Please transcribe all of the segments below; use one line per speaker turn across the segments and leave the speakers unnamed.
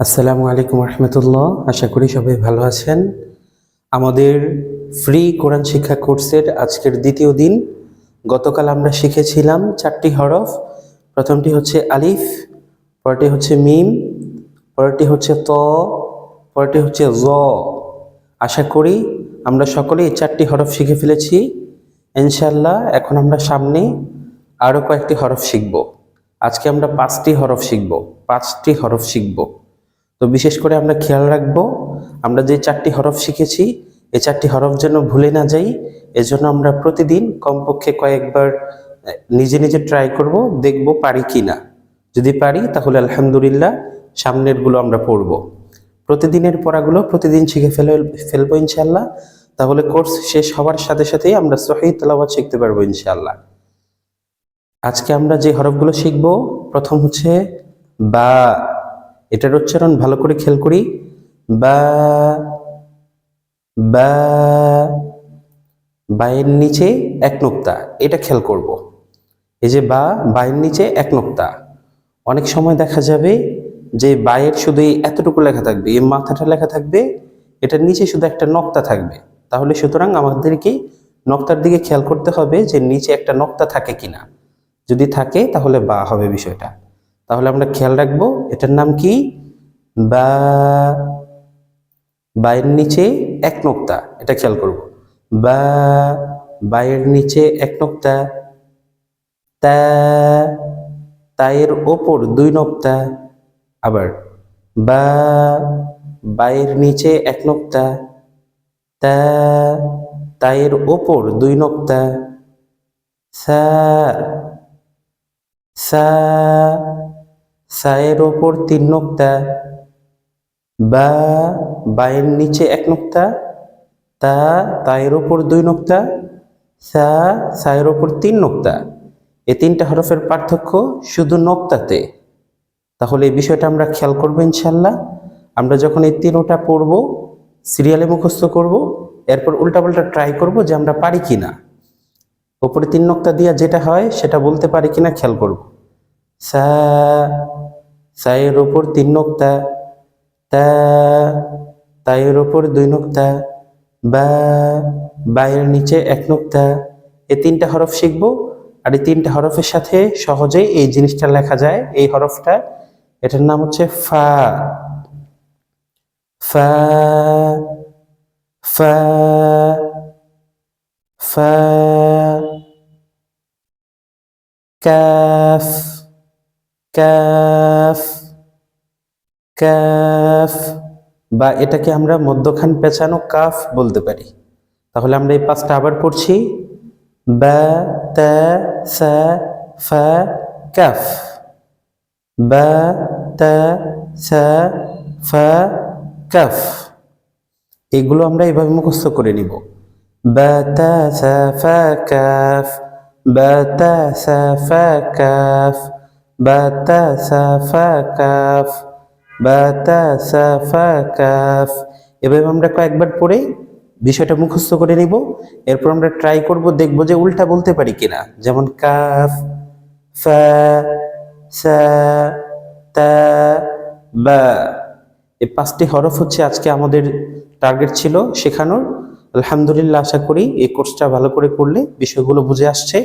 আসসালামু আলাইকুম রহমতুল্লাহ। আশা করি সবাই ভালো আছেন। আমাদের ফ্রি কোরআন শিক্ষা কোর্সের আজকের দ্বিতীয় দিন। গতকাল আমরা শিখেছিলাম চারটি হরফ। প্রথমটি হচ্ছে আলিফ পরটি হচ্ছে মিম পরটি হচ্ছে ত পরটি হচ্ছে জ আশা করি আমরা সকলেই চারটি হরফ শিখে ফেলেছি। ইনশাল্লাহ এখন আমরা সামনে আরও কয়েকটি হরফ শিখব। আজকে আমরা পাঁচটি হরফ শিখব। পাঁচটি হরফ শিখব। তো বিশেষ করে আমরা খেয়াল রাখব, আমরা যে চারটি হরফ শিখেছি এই চারটি হরফ যেন ভুলে না যাই, এজন্য আমরা প্রতিদিন কমপক্ষে কয়েকবার নিজে নিজে ট্রাই করব, দেখব পারি কি না যদি পারি, তাহলে আলহামদুলিল্লাহ সামনেরগুলো আমরা পড়ব। প্রতিদিনের পড়াগুলো প্রতিদিন শিখে ফেলে, ফেলব ইনশাল্লাহ তাহলে কোর্স শেষ হওয়ার সাথে সাথেই আমরা সহি তেলাওয়াত শিখতে পারব ইনশাল্লাহ আজকে আমরা যে হরফগুলো শিখব, প্রথম হচ্ছে বা। এটার উচ্চারণ ভালো করে খেয়াল করি। বা বা, বায়ের নিচে এক নোক্তা, এটা খেয়াল করব। এই যে বা, বায়ের নিচে এক নোক্তা, অনেক সময় দেখা যাবে যে বায়ের শুধু এই এতটুকু লেখা থাকবে, এই মাথাটা লেখা থাকবে, এটার নিচে শুধু একটা নক্তা থাকবে। তাহলে সুতরাং আমাদেরকে নক্তার দিকে খেয়াল করতে হবে যে নিচে একটা নক্তা থাকে কিনা। যদি থাকে তাহলে বা হবে বিষয়টা। তাহলে আমরা খেয়াল রাখব, এটার নাম কি? বা বায়ের নিচে এক নোক্তা, এটা খেয়াল করব। বা বায়ের নিচে এক নোক্তা তায়ের ওপর দুই নোক্তা, আবার, বা বায়ের নিচে এক নোক্তা তায়ের ওপর দুই নোক্তা সা সায়ের ওপর তিন নোক্তা, বা বায়ের নিচে এক নোক্তা, তা তায়ের ওপর দুই নোক্তা, সা সায়ের ওপর তিন নোক্তা। এই তিনটা হরফের পার্থক্য শুধু নোক্তাতে। তাহলে এই বিষয়টা আমরা খেয়াল করব ইনশাল্লাহ। আমরা যখন এই তিনোটা পড়ব, সিরিয়ালে মুখস্থ করব, এরপর উল্টাপাল্টা ট্রাই করব যে আমরা পারি কি না ওপরে তিন নোক্তা দিয়া যেটা হয়, সেটা বলতে পারি কিনা খেয়াল করব। সায়ের ওপর তিন নোক্তা, তা তায়ের ওপর দুই নোক্তা, বা বায়ের নিচে এক নোক্তা। এই তিনটা হরফ শিখব আর এই তিনটা হরফের সাথে সহজেই এই জিনিসটা লেখা যায়। এই হরফটা, এটার নাম হচ্ছে ফা। ফা ফা ফা, কাফ। কাফ কাফ, বা এটাকে আমরা মধ্যখান পেছানো কাফ বলতে পারি। তাহলে আমরা এই পাঁচটা আবার পড়ছি। বা, তা, সা, ফা, কাফ। বা, তা, সা, ফা, কাফ। এগুলো আমরা এইভাবে মুখস্থ করে নিব। বা, তা, সা, ফা, কাফ। বা, তা, সা, ফা, কাফ। বা তা সা ফা কাফ বা তা সা কাফ এভাবে আমরা কয়েকবার পড়ে বিষয়টা মুখস্থ করে নিব। এরপর আমরা ট্রাই করব, দেখব যে উল্টা বলতে পারি কিনা। যেমন কাফ, ফা, সা, তা, বা। এই পাঁচটি হরফ হচ্ছে আজকে আমাদের টার্গেট ছিল শেখানোর। আলহামদুলিল্লাহ, আশা করি এই কোর্সটা ভালো করে করলে বিষয়গুলো বুঝে আসছে।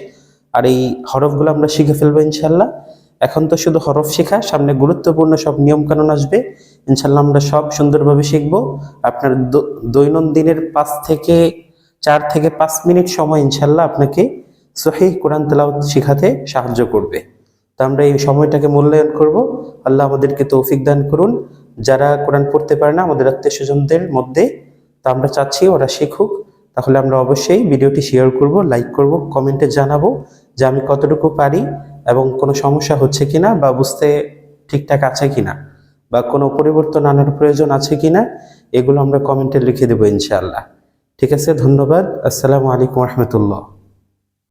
আর এই হরফগুলো আমরা শিখে ফেলব ইনশাল্লাহ এখন তো শুধু হরফ শেখা, সামনে গুরুত্বপূর্ণ সব নিয়মকানুন আসবে। ইনশাল্লাহ আমরা সব সুন্দরভাবে শিখব। আপনার দৈনন্দিনের পাঁচ থেকে চার থেকে পাঁচ মিনিট সময় ইনশাল্লাহ আপনাকে সহিহ কোরআন তেলাওয়াত শেখাতে সাহায্য করবে। তো আমরা এই সময়টাকে মূল্যায়ন করব। আল্লাহ আমাদেরকে তৌফিক দান করুন। যারা কোরআন পড়তে পারে না, আমাদের আত্মীয় স্বজনদের মধ্যে, তা আমরা চাচ্ছি ওরা শিখুক। তাহলে আমরা অবশ্যই ভিডিওটি শেয়ার করব লাইক করব কমেন্টে জানাব যে আমি কতটুকু পারি। এবং কোনো সমস্যা হচ্ছে কিনা বা বুঝতে ঠিকঠাক আছে কিনা বা কোনো পরিবর্তন আনার প্রয়োজন আছে কিনা, এগুলো আমরা কমেন্টে লিখে দেবো ইনশাআল্লাহ। ঠিক আছে, ধন্যবাদ। আসসালামু আলাইকুম রহমতুল্লাহ।